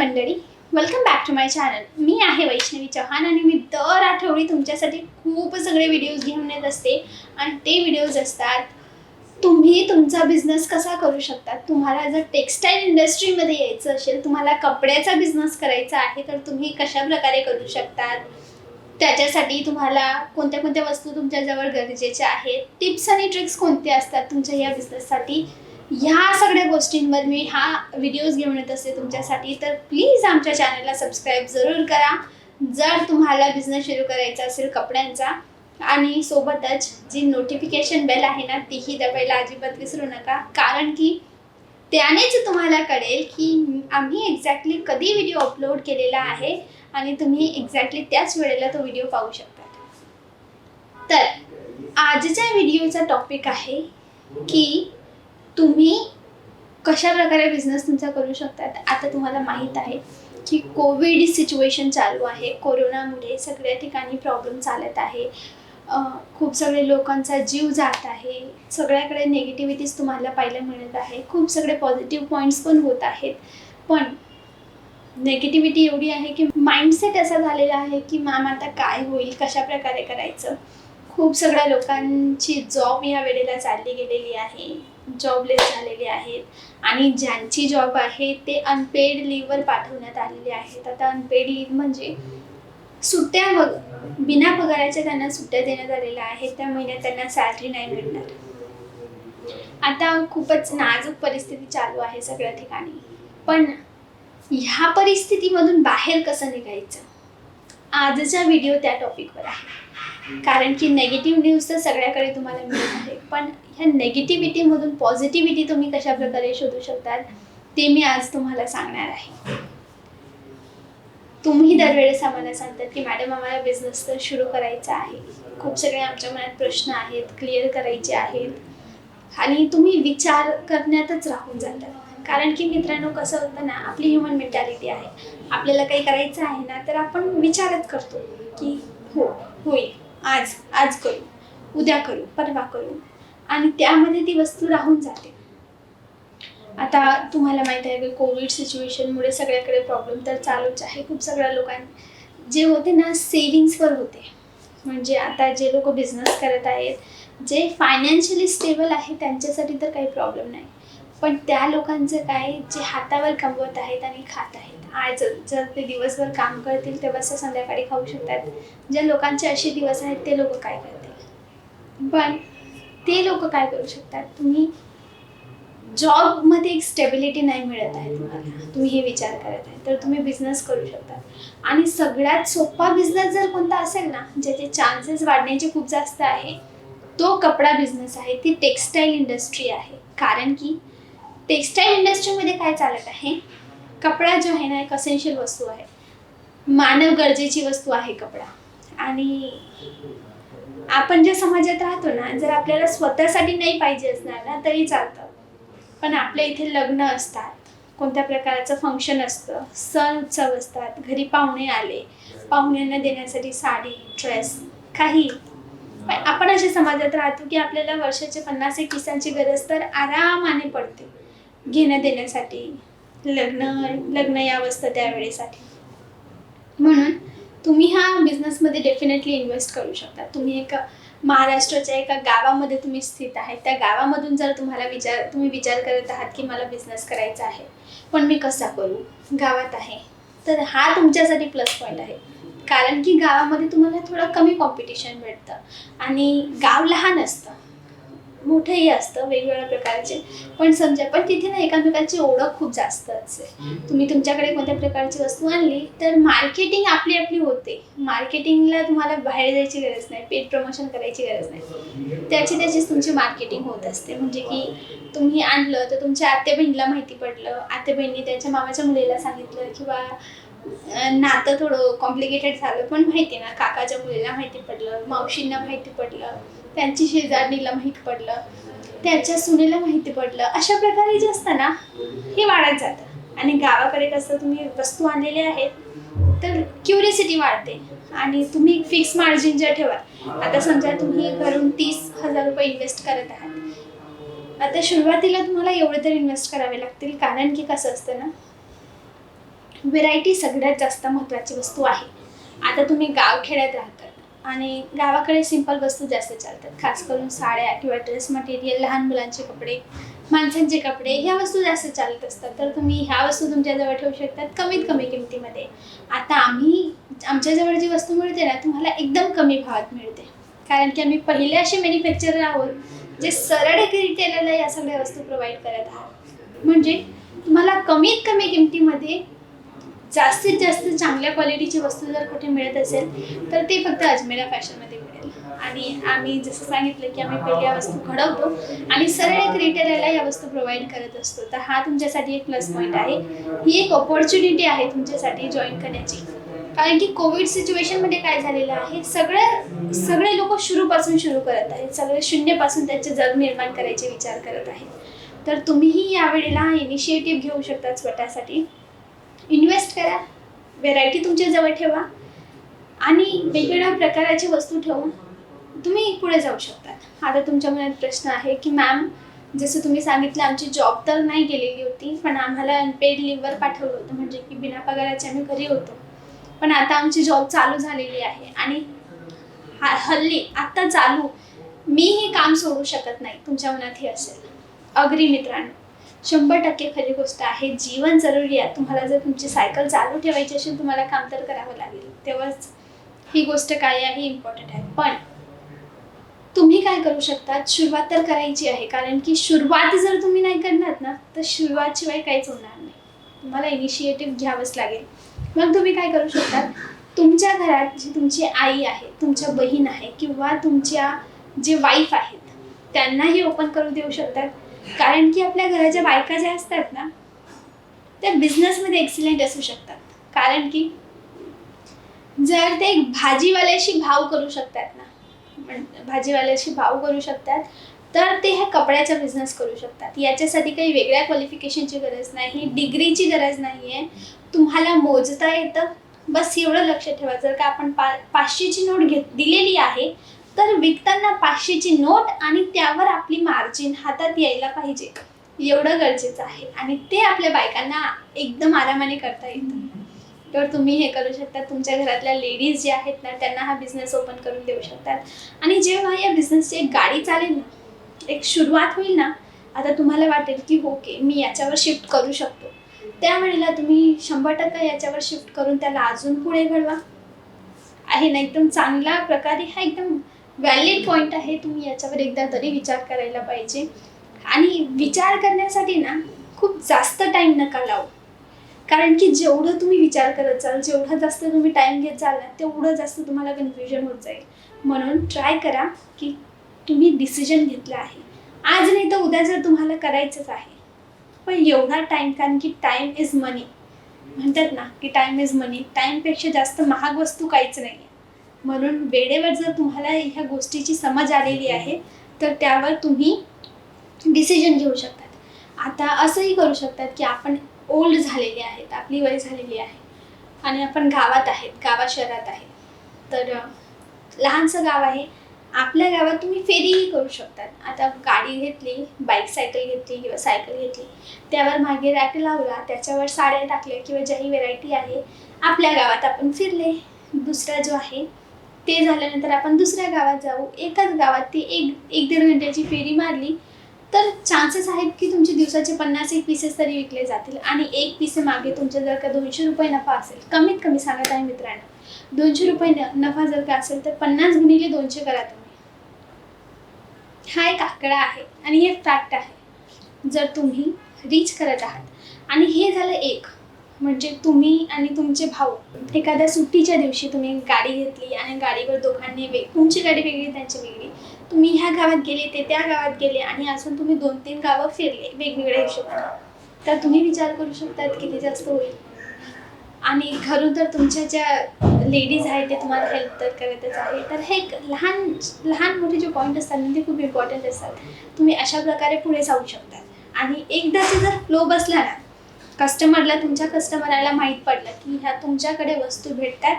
मंडळी welcome back to my channel मी आहे वैष्णवी चव्हाण आणि मी दर आठवडी तुमच्यासाठी खूप सगळे व्हिडिओज घेऊन येत असते. आणि ते व्हिडिओज असतात तुम्ही तुमचा बिझनेस कसा करू शकता? तुम्हाला जर टेक्स्टाईल इंडस्ट्रीमध्ये यायचं असेल तुम्हाला कपड्याचा बिझनेस करायचा आहे तर तुम्ही कशा प्रकारे करू शकतात? त्याच्यासाठी तुम्हाला कोणत्या कोणत्या वस्तू तुमच्याजवळ गरजेच्या आहेत? टिप्स आणि ट्रिक्स कोणते असतात तुमच्या या बिझनेससाठी ह्या सगळ्या गोष्टींवर मी हा व्हिडिओज घेऊन येत असते तुमच्यासाठी. तर प्लीज आमच्या चॅनलला सबस्क्राईब जरूर करा. जर तुम्हाला बिझनेस सुरू करायचा असेल कपड्यांचा आणि सोबतच जी नोटिफिकेशन बेल आहे ना तीही दबायला अजिबात विसरू नका. कारण की त्यानेच तुम्हाला कळेल की आम्ही एक्झॅक्टली कधी व्हिडिओ अपलोड केलेला आहे आणि तुम्ही एक्झॅक्टली त्याच वेळेला तो व्हिडिओ पाहू शकता. तर आजच्या व्हिडिओचा टॉपिक आहे की तुम्ही कशा प्रकारे बिझनेस तुमचा करू शकतात आता तुम्हाला माहीत आहे की कोविड सिच्युएशन चालू आहे. कोरोनामुळे सगळ्या ठिकाणी प्रॉब्लेम चालत आहे. खूप सगळे लोकांचा जीव जात आहे. सगळ्याकडे नेगेटिव्हिटीज तुम्हाला पाहायला मिळत आहे. खूप सगळे पॉझिटिव्ह पॉईंट्स पण होत आहेत. पण नेगेटिव्हिटी एवढी आहे की माइंडसेट असा झालेला आहे की मॅम आता काय होईल? कशा प्रकारे करायचं? खूप सगळ्या लोकांची जॉब या वेळेला चालली गेलेली आहे जॉबलेस झालेले आहेत. आणि ज्यांची जॉब आहे ते अनपेड लीववर पाठवण्यात आलेले आहेत. आता अनपेड लीव म्हणजे सुट्ट्या बघ बिना पगाराच्या त्यांना सुट्ट्या देण्यात आलेल्या आहेत. त्या महिन्यात त्यांना सॅलरी नाही मिळणार. आता खूपच नाजूक परिस्थिती चालू आहे सगळ्या ठिकाणी. पण ह्या परिस्थितीमधून बाहेर कसं निघायचं? आजचा व्हिडिओ त्या टॉपिकवर आहे. कारण की नेगेटिव्ह न्यूज तर सगळ्याकडे तुम्हाला मिळत आहे. पण ह्या नेगेटिव्हिटीमधून पॉझिटिव्हिटी तुम्ही कशा प्रकारे शोधू शकतात ते मी आज तुम्हाला सांगणार आहे. तुम्ही दरवेळेस आम्हाला सांगतात की मॅडम आम्हाला बिझनेस तर सुरू करायचा आहे. खूप सगळे आमच्या मनात प्रश्न आहेत क्लिअर करायचे आहेत. आणि तुम्ही विचार करण्यातच राहून जातात. कारण की मित्रांनो कसं होतं ना आपली ह्युमन मेंटॅलिटी आहे. आपल्याला काही करायचं आहे ना तर आपण विचारच करतो की हो होईल. आज आज करू. उद्या करू परवा करू. आणि त्यामध्ये ती वस्तू राहून जाते. आता तुम्हाला माहीत आहे की कोविड सिच्युएशनमुळे सगळ्याकडे प्रॉब्लेम तर चालूच आहे. खूप सगळ्या लोकांनी जे होते ना सेविंग्सवर होते. म्हणजे आता जे लोक बिझनेस करत आहेत जे फायनान्शियली स्टेबल आहे त्यांच्यासाठी तर काही प्रॉब्लेम नाही. पण त्या लोकांचं काय जे हातावर कमवत आहेत आणि खात आहेत. आज जर ते दिवसभर काम करतील तेव्हाच संध्याकाळी खाऊ शकतात. ज्या लोकांचे असे दिवस आहेत ते लोक काय करतील? पण ते लोक काय करू शकतात? तुम्ही जॉबमध्ये एक स्टेबिलिटी नाही मिळत आहे तुम्हाला. तुम्ही हे विचार करत आहे. तर तुम्ही बिझनेस करू शकता आणि सगळ्यात सोपा बिझनेस जर कोणता असेल ना ज्याचे चान्सेस वाढण्याचे खूप जास्त आहे तो कपडा बिझनेस आहे. ती टेक्स्टाईल इंडस्ट्री आहे. कारण की टेक्स्टाईल इंडस्ट्रीमध्ये काय चालत आहे? कपडा जो आहे ना एक असेन्शियल वस्तू आहे. मानव गरजेची वस्तू आहे कपडा. आणि आपण ज्या समाजात राहतो ना जर आपल्याला स्वतःसाठी नाही पाहिजे असणार ना तरी चालतं. पण आपल्या इथे लग्न असतात. कोणत्या प्रकारचं फंक्शन असतं? सण उत्सव असतात. घरी पाहुणे आले. पाहुण्यांना देण्यासाठी साडी ड्रेस काही. पण आपण अशा समाजात राहतो की आपल्याला वर्षाचे पन्नास एक किसांची गरज तर आरामाने पडते. घेण्या देण्यासाठी लग्न लग्न यावं त्यावेळेसाठी. म्हणून तुम्ही हा बिझनेसमध्ये डेफिनेटली इन्व्हेस्ट करू शकता. तुम्ही एका महाराष्ट्राच्या एका गावामध्ये तुम्ही स्थित आहे. त्या गावामधून जर तुम्हाला विचार तुम्ही विचार करत आहात की मला बिझनेस करायचा आहे पण मी कसा करू? गावात आहे. तर हा तुमच्यासाठी प्लस पॉईंट आहे. कारण की गावामध्ये तुम्हाला थोडं कमी कॉम्पिटिशन भेटतं. आणि गाव लहान असतं. मोठंही असतं वेगवेगळ्या प्रकारचे. पण समजा पण तिथे ना एकामेकांची ओळख खूप जास्त असते. तुम्ही तुमच्याकडे कोणत्या प्रकारची वस्तू आणली तर मार्केटिंग आपली आपली होते. मार्केटिंगला तुम्हाला बाहेर जायची गरज नाही पेड प्रमोशन करायची गरज नाही. त्याची त्याचीच तुमची मार्केटिंग होत असते. म्हणजे की तुम्ही आणलं तर तुमच्या आत्या बहिणीला माहिती पडलं. आत्या बहिणी त्यांच्या मामाच्या मुलीला सांगितलं किंवा नातं थोडं कॉम्प्लिकेटेड झालं पण माहिती ना काकाच्या मुलीला माहिती पडलं मावशींना माहिती पडलं. त्यांची शेजारणीला माहीत पडलं त्याच्या सुनेला माहिती पडलं. अशा प्रकारे जे असतं ना हे वाढत जातं. आणि गावाकडे कसं तुम्ही वस्तू आणलेल्या आहेत तर क्युरिसिटी वाढते. आणि तुम्ही फिक्स मार्जिन ज्या ठेवा आता समजा तुम्ही घरून तीस हजार रुपये इन्व्हेस्ट करत आहात. आता सुरुवातीला तुम्हाला एवढे तर इन्व्हेस्ट करावे लागतील कारण की कसं असतं ना व्हेरायटी सगळ्यात जास्त महत्त्वाची वस्तू आहे. आता तुम्ही गावखेड्यात राहता आणि गावाकडे सिंपल वस्तू जास्त चालतात. खास करून साड्या किंवा ड्रेस मटेरियल लहान मुलांचे कपडे माणसांचे कपडे ह्या वस्तू जास्त चालत असतात. तर तुम्ही ह्या वस्तू तुमच्याजवळ ठेवू शकतात कमीत कमी किमतीमध्ये. आता आम्ही आमच्याजवळ जी वस्तू मिळते ना तुम्हाला एकदम कमी भावात मिळते. कारण की आम्ही पहिले असे मॅन्युफॅक्चरर आहोत जे सरळ रिटेलरला या सगळ्या वस्तू प्रोव्हाइड करत आहात. म्हणजे तुम्हाला कमीत कमी किमतीमध्ये जास्तीत जास्त चांगल्या क्वालिटीची वस्तू जर कुठे मिळत असेल तर ते फक्त अजमेरा फॅशनमध्ये मिळेल. आणि आम्ही जसं सांगितलं की आम्ही पहिले या वस्तू घडवतो आणि सरळ एक रिटेलरला या वस्तू प्रोव्हाइड करत असतो. तर हा तुमच्यासाठी एक प्लस पॉईंट आहे. ही एक ऑपॉर्च्युनिटी आहे तुमच्यासाठी जॉईन करण्याची. कारण की कोविड सिच्युएशनमध्ये काय झालेलं आहे? सगळं सगळे लोक सुरूपासून सुरू करत आहेत. सगळे शून्यपासून त्यांचे जग निर्माण करायचे विचार करत आहेत. तर तुम्हीही यावेळेला इनिशिएटिव्ह घेऊ शकता स्वतःसाठी. इन्व्हेस्ट करा. व्हेरायटी तुमच्याजवळ ठेवा. आणि वेगवेगळ्या प्रकाराची वस्तू ठेवून तुम्ही पुढे जाऊ शकता. आता तुमच्या मनात प्रश्न आहे की मॅम जसं तुम्ही सांगितलं आमची जॉब तर नाही गेलेली होती पण आम्हाला अनपेड लिव्हवर पाठवलं होतं. म्हणजे की बिना पगाराचे आम्ही घरी होतो. पण आता आमची जॉब चालू झालेली आहे आणि हा- हल्ली आत्ता चालू. मी हे काम सोडू शकत नाही. तुमच्या मनात हे असेल. अग्री मित्रांनो शंभर टक्के खरी गोष्ट आहे. जीवन जरुरी आहे. तुम्हाला जर तुमची सायकल चालू ठेवायची असेल तुम्हाला काम तर करावं लागेल. तेव्हाच ही गोष्ट काय आहे इम्पॉर्टंट आहे. पण तुम्ही काय करू शकता? सुरुवात तर करायची आहे. कारण की सुरुवात जर तुम्ही नाही करणार ना तर सुरुवातशिवाय काहीच होणार नाही. तुम्हाला इनिशिएटिव्ह घ्यावंच लागेल. मग तुम्ही काय करू शकता? तुमच्या घरात जी तुमची आई आहे तुमच्या बहीण आहे किंवा तुमच्या जे वाईफ आहेत त्यांनाही ओपन करू देऊ शकतात. कारण की आपल्या घराच्या बायका ज्या असतात ना त्या बिझनेसमध्ये एक्सिलेंट असू शकतात. कारण की जर ते एक भाजीवाल्याशी भाव करू शकतात ना भाजीवाल्याशी भाव करू शकतात तर ते ह्या कपड्याचा बिझनेस करू शकतात. याच्यासाठी काही वेगळ्या क्वालिफिकेशनची गरज नाही डिग्रीची गरज नाही आहे तुम्हाला मोजता येतं. बस एवढं लक्ष ठेवा. जर का आपण पा पाचशेची नोट घेत दिलेली आहे तर विकताना पाचशेची नोट आणि त्यावर आपली मार्जिन हातात यायला पाहिजे. एवढं गरजेचं आहे. आणि ते आपल्या बायकांना एकदम आरामाने करता येतं. तर तुम्ही हे करू शकता. तुमच्या घरातल्या लेडीज ज्या आहेत ना त्यांना हा बिझनेस ओपन करून देऊ शकतात. आणि जेव्हा या बिझनेसची एक गाडी चालेल ना एक सुरुवात होईल ना आता तुम्हाला वाटेल की हो, ओके मी याच्यावर शिफ्ट करू शकतो. त्यावेळेला तुम्ही शंभर टक्के याच्यावर शिफ्ट करून त्याला अजून पुढे घडवा. आहे ना एकदम चांगल्या प्रकारे हा एकदम व्हॅलिड पॉईंट आहे तुम्ही याच्यावर एकदा तरी विचार करायला पाहिजे. आणि विचार करण्यासाठी ना खूप जास्त टाईम नका लावू. कारण की जेवढं तुम्ही विचार करत जाल जेवढा जास्त तुम्ही टाईम घेत जाल ना तेवढं जास्त तुम्हाला कन्फ्युजन होत जाईल. म्हणून ट्राय करा की तुम्ही डिसिजन घेतला आहे. आज नाही तर उद्या जर तुम्हाला करायचंच आहे. पण एवढा टाईम कारण की टाईम इज मनी म्हणतात ना की टाईम इज मनी टाईमपेक्षा जास्त महाग वस्तू काहीच नाही आहे म्हणून वेळेवर जर तुम्हाला ह्या गोष्टीची समज आलेली आहे तर त्यावर तुम्ही डिसिजन घेऊ शकतात. आता असंही करू शकतात की आपण ओल्ड झालेले आहेत आपली वय झालेली आहे आणि आपण गावात आहेत गावा शहरात आहे तर लहानसं गाव आहे आपल्या गावात तुम्ही फेरीही करू शकतात. आता गाडी घेतली बाईक सायकल घेतली किंवा सायकल घेतली त्यावर मागे रॅक लावला त्याच्यावर साड्या टाकल्या किंवा ज्याही व्हेरायटी आहे आपल्या गावात आपण फिरले. दुसरा जो आहे ते झाल्यानंतर आपण दुसऱ्या गावात जाऊ. एकाच गावात ती एक एक दीड घंट्याची फेरी मारली तर चान्सेस आहेत की तुमचे दिवसाचे पन्नास एक पीसेस तरी विकले जातील आणि एक पीसे मागे तुमच्या जर का दोनशे रुपये नफा असेल. कमीत कमी सांगत आहे मित्रांनो दोनशे रुपये न- नफा जर का असेल तर पन्नास गुणिले दोनशे करा तुम्ही. हा एक आकडा आहे आणि हे फॅक्ट आहे. जर तुम्ही रीच करत आहात. आणि हे झालं एक. म्हणजे तुम्ही आणि तुमचे भाऊ एखाद्या सुट्टीच्या दिवशी तुम्ही गाडी घेतली आणि गाडीवर दोघांनी वेग तुमची गाडी वेगळी त्यांची वेगळी. तुम्ही ह्या गावात गेले ते त्या गावात गेले आणि अजून तुम्ही दोन तीन गावं फिरले वेगवेगळ्या हिशोबाने. तर तुम्ही विचार करू शकतात किती जास्त होईल. आणि घरून तर तुमच्या ज्या लेडीज आहेत ते तुम्हाला हेल्प तर करतच आहे तर हे एक लहान लहान मोठे जे पॉईंट असतात ना ते खूप इम्पॉर्टंट असतात. तुम्ही अशा प्रकारे पुढे जाऊ शकतात. आणि एकदाचा जर फ्लो बसला ना कस्टमरला तुमच्या कस्टमरला माहीत पडलं की ह्या तुमच्याकडे वस्तू भेटतात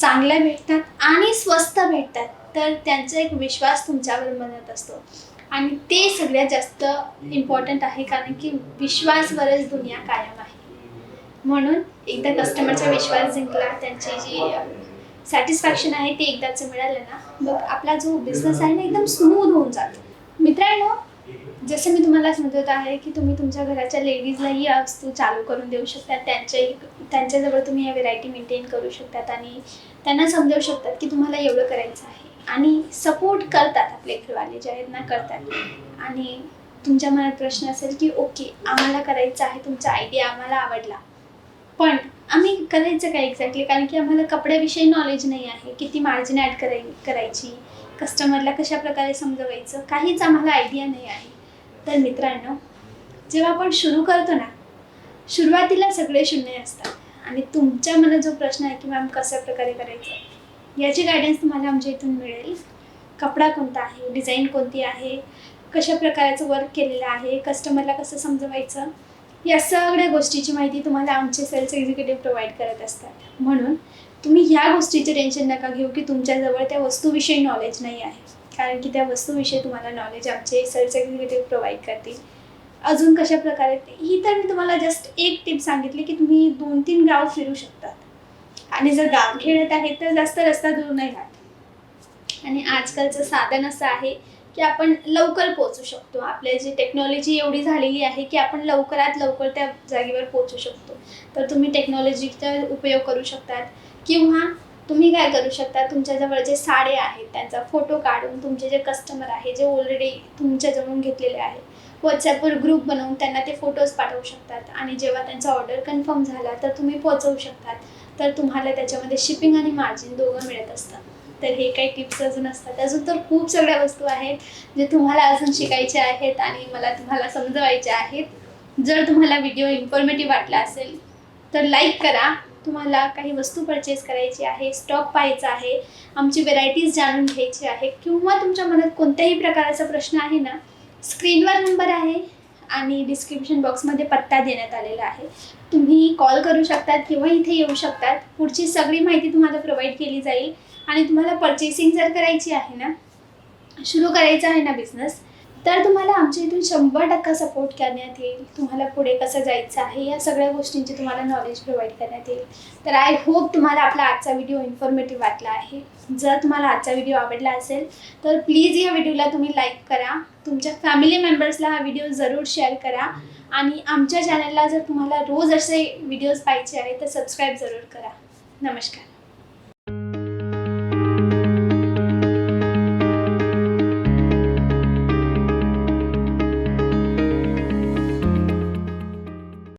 चांगल्या भेटतात आणि स्वस्त भेटतात. तर त्यांचा एक विश्वास तुमच्यावर बनत असतो. आणि ते सगळ्यात जास्त इम्पॉर्टंट आहे कारण की विश्वासवरच दुनिया कायम आहे. म्हणून एकदा कस्टमरचा विश्वास जिंकला त्यांची जी सॅटिस्फॅक्शन आहे ते एकदाच मिळालं ना मग आपला जो बिझनेस आहे ना एकदम स्मूथ होऊन जातो. मित्रांनो जसं मी तुम्हाला समजत आहे की तुम्ही तुमच्या घराच्या लेडीजलाही या वस्तू चालू करून देऊ शकता. त्यांच्याही त्यांच्याजवळ तुम्ही या व्हेरायटी मेंटेन करू शकतात आणि त्यांना समजावू शकतात की तुम्हाला एवढं करायचं आहे. आणि सपोर्ट करतात आपले घरवाले जे आहेत ना करतात. आणि तुमच्या मनात प्रश्न असेल की ओके आम्हाला करायचं आहे तुमचा आयडिया आम्हाला आवडला. पण आम्ही करायचं काय एक्झॅक्टली कारण की आम्हाला कपड्याविषयी नॉलेज नाही आहे किती मार्जिन ॲड कराय करायची. कस्टमरला कशा प्रकारे समजवायचं? काहीच आम्हाला आयडिया नाही आहे. तर मित्रांनो जेव्हा आपण सुरू करतो ना सुरुवातीला सगळे शून्य असतात. आणि तुमच्या मनात जो प्रश्न आहे की मॅम कशा प्रकारे करायचं याची गायडन्स तुम्हाला आमच्या इथून मिळेल. कपडा कोणता आहे डिझाईन कोणती आहे कशा प्रकारचं वर्क केलेलं आहे कस्टमरला कसं समजवायचं या सगळ्या गोष्टीची माहिती तुम्हाला आमचे सेल्स एक्झिक्युटिव्ह प्रोव्हाइड करत असतात. म्हणून तुम्ही ह्या गोष्टीचे टेन्शन नका घेऊ की तुमच्याजवळ त्या वस्तूविषयी नॉलेज नाही आहे. कारण की त्या वस्तूविषयी तुम्हाला नॉलेज आमचे सेल्स एक्झिक्युटिव्ह प्रोव्हाइड करतील. अजून कशा प्रकारे ही तर मी तुम्हाला जस्ट एक टिप सांगितली की तुम्ही दोन तीन गाव फिरू शकतात. आणि जर गाव खेळत आहे तर जास्त रस्ता दूर नाही राहत. आणि आजकालचं साधन असं आहे की आपण लवकर पोहोचू शकतो. आपल्या जी टेक्नॉलॉजी एवढी झालेली आहे की आपण लवकरात लवकर त्या जागेवर पोहोचू शकतो. तर तुम्ही टेक्नॉलॉजीचा उपयोग करू शकतात. किंवा तुम्ही काय करू शकता? तुमच्याजवळ जे साडे आहेत त्यांचा फोटो काढून तुमचे जे कस्टमर आहे जे ऑलरेडी तुमच्याजवळून घेतलेले आहे व्हॉट्सॲपवर ग्रुप बनवून त्यांना ते फोटोज पाठवू शकतात. आणि जेव्हा त्यांचा ऑर्डर कन्फर्म झाला तर तुम्ही पोहोचवू शकतात. तर तुम्हाला त्याच्यामध्ये शिपिंग आणि मार्जिन दोघं मिळत असतात तर हे काही टिप्स अजून असतात. अजून तर खूप सगळ्या वस्तू आहेत जे तुम्हाला अजून शिकायचे आहेत आणि मला तुम्हाला समजवायचे आहेत. जर तुम्हाला व्हिडिओ इन्फॉर्मेटिव्ह वाटला असेल तर लाईक करा. तुम्हाला काही वस्तू परचेस करायची आहे स्टॉक पाहायचा आहे आमची व्हेरायटीज जाणून घ्यायची आहे किंवा तुमच्या मनात कोणत्याही प्रकाराचा प्रश्न आहे ना स्क्रीनवर नंबर आहे आणि डिस्क्रिप्शन बॉक्समध्ये पत्ता देण्यात आलेला आहे. तुम्ही कॉल करू शकतात किंवा इथे येऊ शकतात. पुढची सगळी माहिती तुम्हाला प्रोव्हाइड केली जाईल. आणि तुम्हाला परचेसिंग जर करायची आहे ना सुरू करायचा आहे ना बिझनेस तर तुम्हाला आमच्या इथून शंभर टक्का सपोर्ट करण्यात येईल. तुम्हाला पुढे कसं जायचं आहे या सगळ्या गोष्टींची तुम्हाला नॉलेज प्रोव्हाइड करण्यात येईल. तर आय होप तुम्हाला आपला आजचा व्हिडिओ इन्फॉर्मेटिव्ह वाटला आहे. जर तुम्हाला आजचा व्हिडिओ आवडला असेल तर प्लीज या व्हिडिओला तुम्ही लाईक करा. तुमच्या फॅमिली मेंबर्सला हा व्हिडिओ जरूर शेअर करा. आणि आमच्या चॅनलला जर तुम्हाला रोज असे व्हिडिओज पाहिजे आहे तर सबस्क्राईब जरूर करा. नमस्कार.